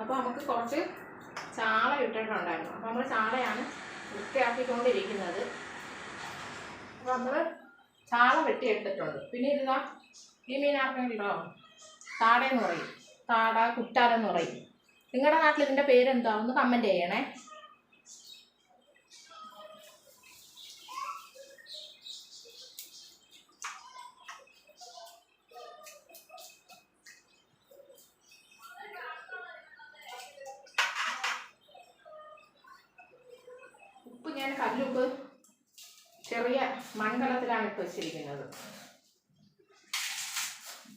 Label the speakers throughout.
Speaker 1: അപ്പോൾ നമുക്ക് കുറച്ച് ചാള ഇട്ടിട്ടുണ്ടായിരുന്നു. അപ്പോൾ നമ്മൾ ചാളയാണ് വൃത്തിയാക്കിക്കൊണ്ടിരിക്കുന്നത്. അപ്പോൾ നമ്മൾ ചാള വെട്ടിയെടുത്തിട്ടുണ്ട്. പിന്നെ ഇതാ ഈ മീനാർക്കുണ്ടോ താടയെന്ന് പറയും. താട കുട്ടാലെന്ന് പറയും. നിങ്ങളുടെ നാട്ടിൽ ഇതിന്റെ പേരെന്താ? ഒന്ന് കമന്റ് ചെയ്യണേ ഉപ്പ് ഞാൻ കല്ലുപ്പ്? ചെറിയ മൺകലത്തിലാണ് ഇട്ട് വെച്ചിരിക്കുന്നത്.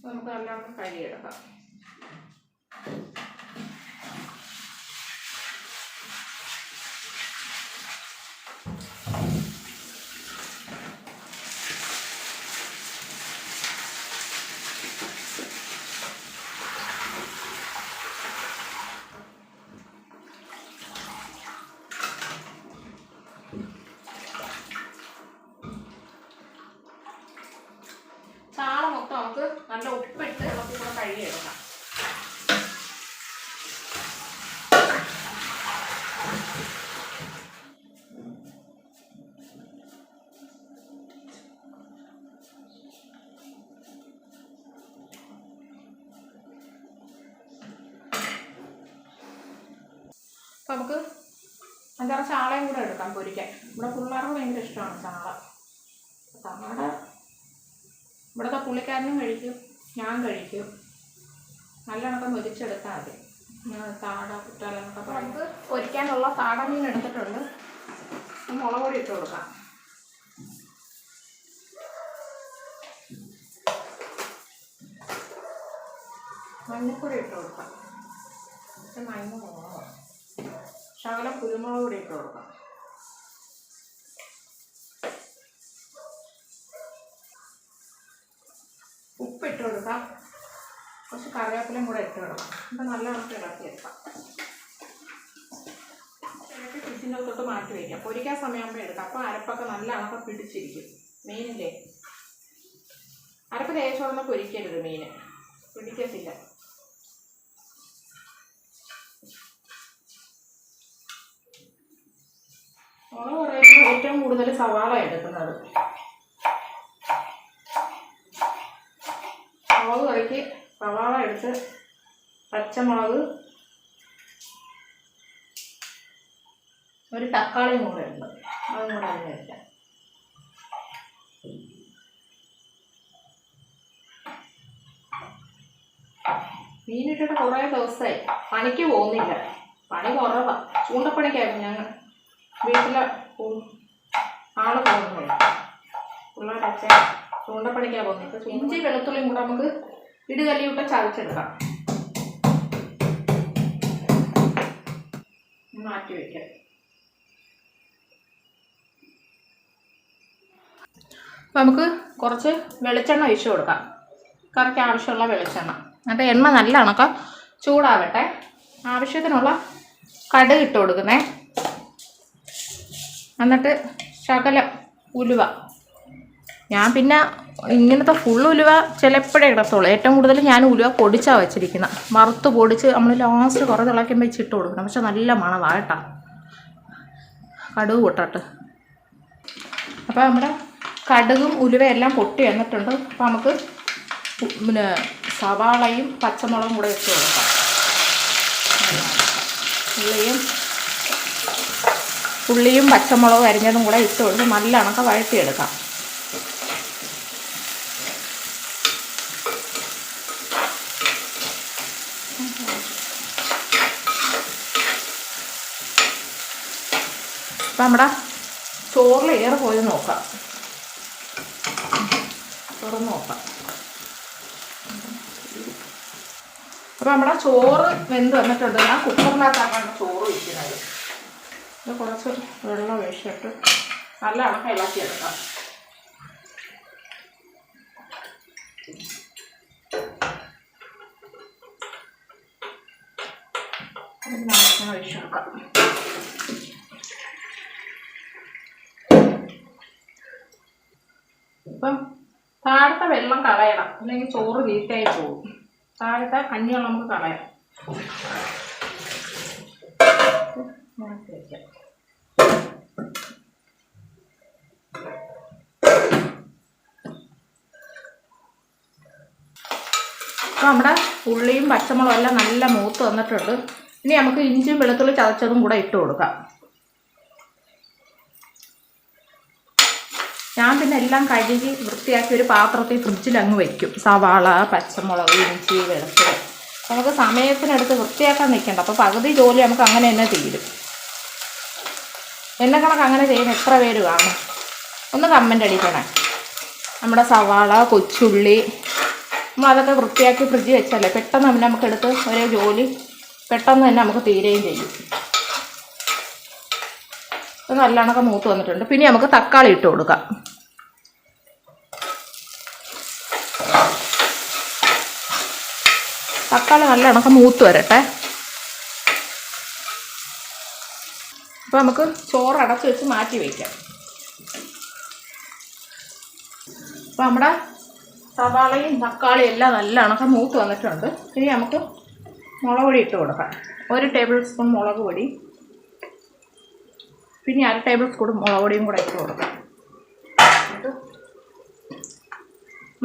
Speaker 1: നമുക്ക് നല്ലോണം കഴുകിയെടുക്കാം ചാള മൊത്തം നമുക്ക് നല്ല ഉപ്പിട്ട് ഇളക്കി കൂടെ കഴുകിയെടുക്കാം അപ്പം നമുക്ക് അഞ്ചാറ് ചാളയും കൂടെ എടുക്കാം പൊരിക്കാൻ. ഇവിടെ പിള്ളേർക്ക് ഭയങ്കര ഇഷ്ടമാണ് ചാള നമ്മുടെ ഇവിടുത്തെ പുള്ളിക്കാരനും കഴിക്കും ഞാൻ കഴിക്കും. നല്ല കണക്കം പൊരിച്ചെടുത്താൽ മതി താട കുറ്റാലൊക്കെ നമുക്ക് പൊരിക്കാനുള്ള താട മീൻ എടുത്തിട്ടുണ്ട്. മുളക് പൊടി ഇട്ട് കൊടുക്കാം. മഞ്ഞപ്പൊടി ഇട്ട് കൊടുക്കാം. പക്ഷെ മഞ്ഞ മുളക്. ശകലം കുരുമുളക് പൊടി ഇട്ട് കൊടുക്കാം. ഉപ്പിട്ട് കൊടുക്കാം. കുറച്ച് കറിവേപ്പിലയും കൂടെ ഇട്ട് കൊടുക്കാം. അപ്പം നല്ല കണക്ക് ഇളക്കിയെടുക്കാം എടുക്കാം. ഫ്രിഡ്ജിന്റെ അകത്തോട്ട് മാറ്റി വയ്ക്കാം പൊരിക്കാൻ സമയമാകുമ്പോൾ എടുക്കാം. അപ്പോൾ അരപ്പൊക്കെ നല്ല അളക്കം പിടിച്ചിരിക്കും. മീനില്ലേ? അരപ്പ് തേച്ചോടന്ന് പൊരിക്കരുത് മീൻ. പിടിക്കത്തില്ല. മുളക് പറയുമ്പോൾ ഏറ്റവും കൂടുതൽ സവാള എടുക്കുന്നത്. മുളക് കറിക്ക് സവാള എടുത്ത് പച്ചമുളക് ഒരു തക്കാളിയും കൂടെ ഉണ്ട് അതും കൂടെ അതിന് വെക്കാം മീനിട്ടിട്ട് കുറേ ദിവസമായി പണിക്ക് പോകുന്നില്ല. പണി കുറവാണ് ചൂണ്ടപ്പണിക്കായിരുന്നു ഞങ്ങൾ വീട്ടിലെ ആൾ പോകുന്നില്ല പിള്ളേരൊക്കെ ചൂണ്ടപ്പണിക്കാൻ പോകുന്നത്. ഇഞ്ചി വെളുത്തുള്ളിയും കൂടെ നമുക്ക് ഇടുകല്ലിയിട്ട് ചതച്ചെടുക്കാം. മാറ്റി വയ്ക്കാം നമുക്ക് കുറച്ച് വെളിച്ചെണ്ണ ഒഴിച്ചു കൊടുക്കാം. കറിക്ക് ആവശ്യമുള്ള വെളിച്ചെണ്ണ. എന്നിട്ട് എണ്ണ നല്ല കണക്ക ചൂടാവട്ടെ. ആവശ്യത്തിനുള്ള കടുക് ഇട്ട് കൊടുക്കുന്നേ. എന്നിട്ട് ശകല ഉലുവ. ഞാൻ പിന്നെ ഇങ്ങനത്തെ ഫുൾ ഉലുവ ചിലപ്പോഴേ ഇടത്തുള്ളൂ. ഏറ്റവും കൂടുതൽ ഞാൻ ഉലുവ പൊടിച്ചാണ് വെച്ചിരിക്കുന്നത് വറുത്ത് പൊടിച്ച് നമ്മൾ ലാസ്റ്റ് കുറേ തിളയ്ക്കുമ്പോൾ വെച്ചിട്ട് കൊടുക്കണം. പക്ഷെ നല്ല മണമാണ് കേട്ടോ. കടുക് പൊട്ടട്ട് അപ്പോൾ നമ്മുടെ കടുകും ഉലുവയെല്ലാം പൊട്ടി വന്നിട്ടുണ്ട്. അപ്പോൾ നമുക്ക് പിന്നെ സവാളയും പച്ചമുളകും കൂടെ വെച്ച് കൊടുക്കാം. ഉള്ളിയും ഉള്ളിയും പച്ചമുളകും അരിഞ്ഞതും കൂടെ ഇട്ട് കൊടുത്ത് നല്ല കണക്ക വഴറ്റിയെടുക്കാം. അപ്പം നമ്മുടെ ചോറിൽ ഏറെ പോയി നോക്കാം. തുറന്ന് നോക്കാം. അപ്പം നമ്മുടെ ചോറ് വെന്ത് വന്നിട്ടുണ്ട്. ഞാൻ കുക്കറിനകത്താണ് ചോറ് വയ്ക്കുന്നത്. ഇത് കുറച്ച് വെള്ളം ഒഴിച്ചിട്ട് നല്ല അണക്ക ഇളക്കിയെടുക്കാം. അതിന് നമുക്ക് ഇപ്പം താഴത്തെ വെള്ളം കളയണം. അല്ലെങ്കിൽ ചോറ് വീട്ടായി പോകും. താഴത്തെ കഞ്ഞിവെള്ളം നമുക്ക് കളയാം. അപ്പോൾ നമ്മുടെ ഉള്ളിയും പച്ചമുളകും എല്ലാം നല്ല മൂത്ത് വന്നിട്ടുണ്ട്. ഇനി നമുക്ക് ഇഞ്ചിയും വെളുത്തുള്ളി ചതച്ചതും കൂടെ ഇട്ട് കൊടുക്കാം. ഞാൻ പിന്നെ എല്ലാം കഴുകി വൃത്തിയാക്കി ഒരു പാത്രത്തിൽ ഫ്രിഡ്ജിൽ അങ്ങ് വയ്ക്കും സവാള പച്ചമുളക് ഇഞ്ചി വെളുത്തുള്ളി. നമുക്ക് സമയത്തിനടുത്ത് വൃത്തിയാക്കാൻ നിൽക്കണ്ട. അപ്പോൾ പകുതി ജോലി നമുക്ക് അങ്ങനെ തന്നെ തീരും. എന്നെ കണക്ക് അങ്ങനെ ചെയ്യുന്ന എത്ര പേര് കാണും? ഒന്ന് കമന്റ് അടിക്കണേ. നമ്മുടെ സവാള കൊച്ചുള്ളി നമ്മൾ അതൊക്കെ വൃത്തിയാക്കി ഫ്രിഡ്ജ് വെച്ചാലേ പെട്ടെന്ന് തന്നെ നമുക്ക് എടുത്ത് ഒരേ ജോലി പെട്ടെന്ന് തന്നെ നമുക്ക് തീരുകയും ചെയ്യും. ഇത് നല്ലോണമൊക്കെ മൂത്ത് വന്നിട്ടുണ്ട്. പിന്നെ നമുക്ക് തക്കാളി ഇട്ട് കൊടുക്കാം. തക്കാളി നല്ലോണമൊക്കെ മൂത്ത് വരട്ടെ. അപ്പോൾ നമുക്ക് ചോറ് അടച്ച് വെച്ച് മാറ്റി വയ്ക്കാം അപ്പോൾ നമ്മുടെ സവാളയും തക്കാളിയും എല്ലാം നല്ല അണക്കം മൂത്ത് വന്നിട്ടുണ്ട്. ഇനി നമുക്ക് മുളക് പൊടി ഇട്ട് കൊടുക്കാം. ഒരു ടേബിൾ സ്പൂൺ മുളക് പൊടി. പിന്നെ അര ടേബിൾ സ്പൂൺ മുളക് പൊടിയും കൂടെ ഇട്ട് കൊടുക്കാം.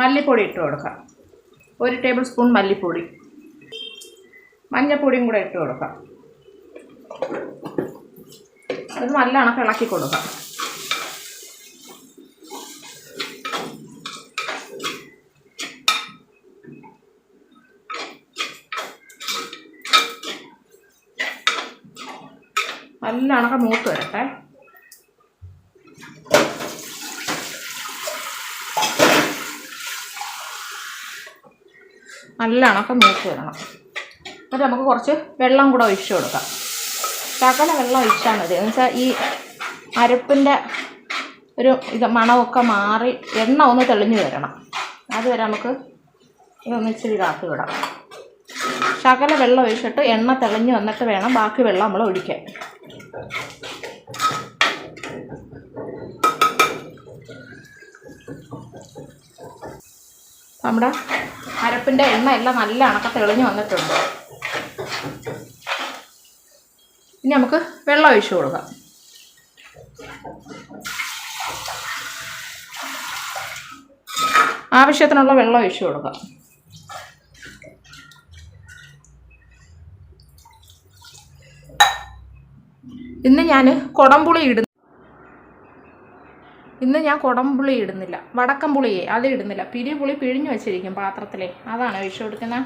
Speaker 1: മല്ലിപ്പൊടി ഇട്ട് കൊടുക്കാം. ഒരു ടേബിൾ സ്പൂൺ മല്ലിപ്പൊടി. മഞ്ഞൾപ്പൊടിയും കൂടെ ഇട്ട് കൊടുക്കാം. അത് നല്ല അണക്കിളക്കി കൊടുക്കാം. നല്ല അണക്ക മൂത്ത് വരട്ടെ. നല്ല അണക്ക മൂത്ത് വരണം. എന്നിട്ട് നമുക്ക് കുറച്ച് വെള്ളം കൂടെ ഒഴിച്ചു കൊടുക്കാം. ശകല വെള്ളം ഒഴിച്ചാൽ മതി. എന്ന് വെച്ചാൽ ഈ അരപ്പിന്റെ ഒരു ഇത് മണമൊക്കെ മാറി എണ്ണ ഒന്ന് തെളിഞ്ഞു വരണം. അതുവരെ നമുക്ക് ഇതൊന്ന് ഇച്ചിരി ഇതാക്കി വിടാം ശകല വെള്ളം ഒഴിച്ചിട്ട് എണ്ണ തെളിഞ്ഞ് വന്നിട്ട് വേണം ബാക്കി വെള്ളം നമ്മൾ ഒഴിക്കാൻ. നമ്മുടെ അരപ്പിന്റെ എണ്ണ എല്ലാം നല്ല അണക്ക തെളിഞ്ഞു വന്നിട്ടുണ്ട്. ഇനി നമുക്ക് വെള്ളം ഒഴിച്ചു കൊടുക്കാം. ആവശ്യത്തിനുള്ള വെള്ളം ഒഴിച്ചു കൊടുക്കാം. ഇന്ന് ഞാൻ കുടംപുളി ഇടുന്നു ഇന്ന് ഞാൻ കുടംപുളി ഇടുന്നില്ല. വടക്കം പുളിയേ അത് ഇടുന്നില്ല. പിരിപുളി പിഴിഞ്ഞു വെച്ചിരിക്കും പാത്രത്തിലെ. അതാണ് ഒഴിച്ചു കൊടുക്കുന്നത്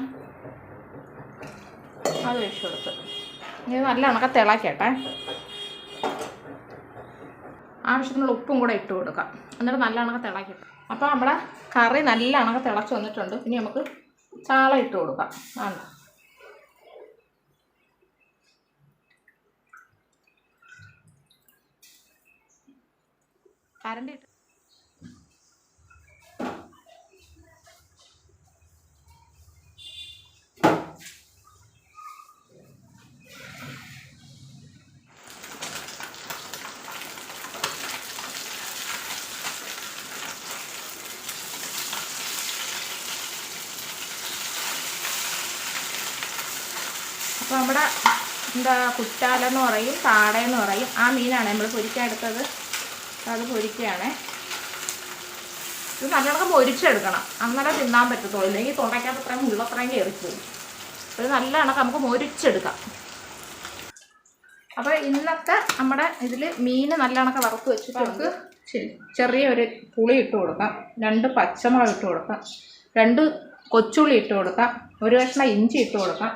Speaker 1: അത് ഒഴിച്ചു കൊടുത്ത് ഇത് നല്ല കണക്ക തിളക്കട്ടെ ആവശ്യത്തിനുള്ള ഉപ്പും കൂടെ ഇട്ട് കൊടുക്കാം. എന്നിട്ട് നല്ല കണക്ക തിളക്കട്ടെ അപ്പോൾ നമ്മുടെ കറി നല്ല കണക്ക തിളച്ച് വന്നിട്ടുണ്ട്. ഇനി നമുക്ക് ചാള ഇട്ട് കൊടുക്കാം. ആണ്? കരണ്ടി ഇട്ട്. അപ്പോൾ നമ്മുടെ എന്താ കുറ്റാലെന്ന് പറയും താടയെന്ന് പറയും. ആ മീനാണ് നമ്മൾ പൊരിക്കാൻ എടുത്തത്. അത് പൊരിക്കുകയാണേ. ഇത് നല്ലോണം മൊരിച്ചെടുക്കണം. അന്നേരം തിന്നാൻ പറ്റത്തുള്ളൂ. ഇല്ലെങ്കിൽ തൊണ്ടയ്ക്കകത്ത് അത്രയും മുള്ളത്രയും കയറിപ്പോവും. ഇത് നല്ല കണക്ക് നമുക്ക് മൊരിച്ചെടുക്കാം. അപ്പോൾ ഇന്നത്തെ നമ്മുടെ ഇതിൽ മീൻ നല്ല കണക്ക് വറുത്ത് വെച്ചിട്ട് നമുക്ക് ചെറിയ ചെറിയൊരു പുളി ഇട്ട് കൊടുക്കാം. രണ്ട് പച്ചമുളക് ഇട്ട് കൊടുക്കാം. രണ്ട് കൊച്ചുള്ളി ഇട്ട് കൊടുക്കാം. ഒരു കഷ്ണം ഇഞ്ചി ഇട്ട് കൊടുക്കാം.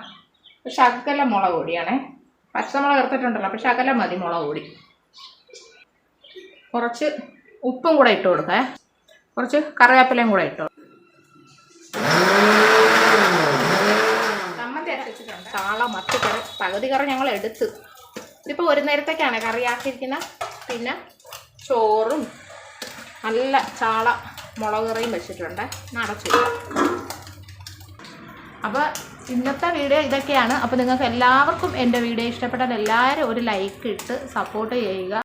Speaker 1: ശകല മുളക് പൊടിയാണേ. പച്ചമുളക് എടുത്തിട്ടുണ്ടല്ലോ. അപ്പോൾ ശകല മതി മുളക് പൊടി. കുറച്ച് ഉപ്പും കൂടെ ഇട്ട് കൊടുക്കേ. കുറച്ച് കറിവേപ്പിലയും കൂടെ ഇട്ട് ചമ്മന്തി അരച്ചിട്ടുണ്ട് മത്തിക്കറി പകുതി കറി ഞങ്ങൾ എടുത്ത്. ഇതിപ്പോൾ ഒരു നേരത്തേക്കാണ് കറിയാക്കിയിരിക്കുന്ന പിന്നെ ചോറും നല്ല ചാള മുളക് കറിയും വെച്ചിട്ടുണ്ട്. നടച്ചു അപ്പോൾ ഇന്നത്തെ വീഡിയോ ഇതൊക്കെയാണ്. അപ്പോൾ നിങ്ങൾക്ക് എല്ലാവർക്കും എന്റെ വീഡിയോ ഇഷ്ടപ്പെട്ടാൽ എല്ലാവരും ഒരു ലൈക്ക് ഇട്ട് സപ്പോർട്ട് ചെയ്യുക.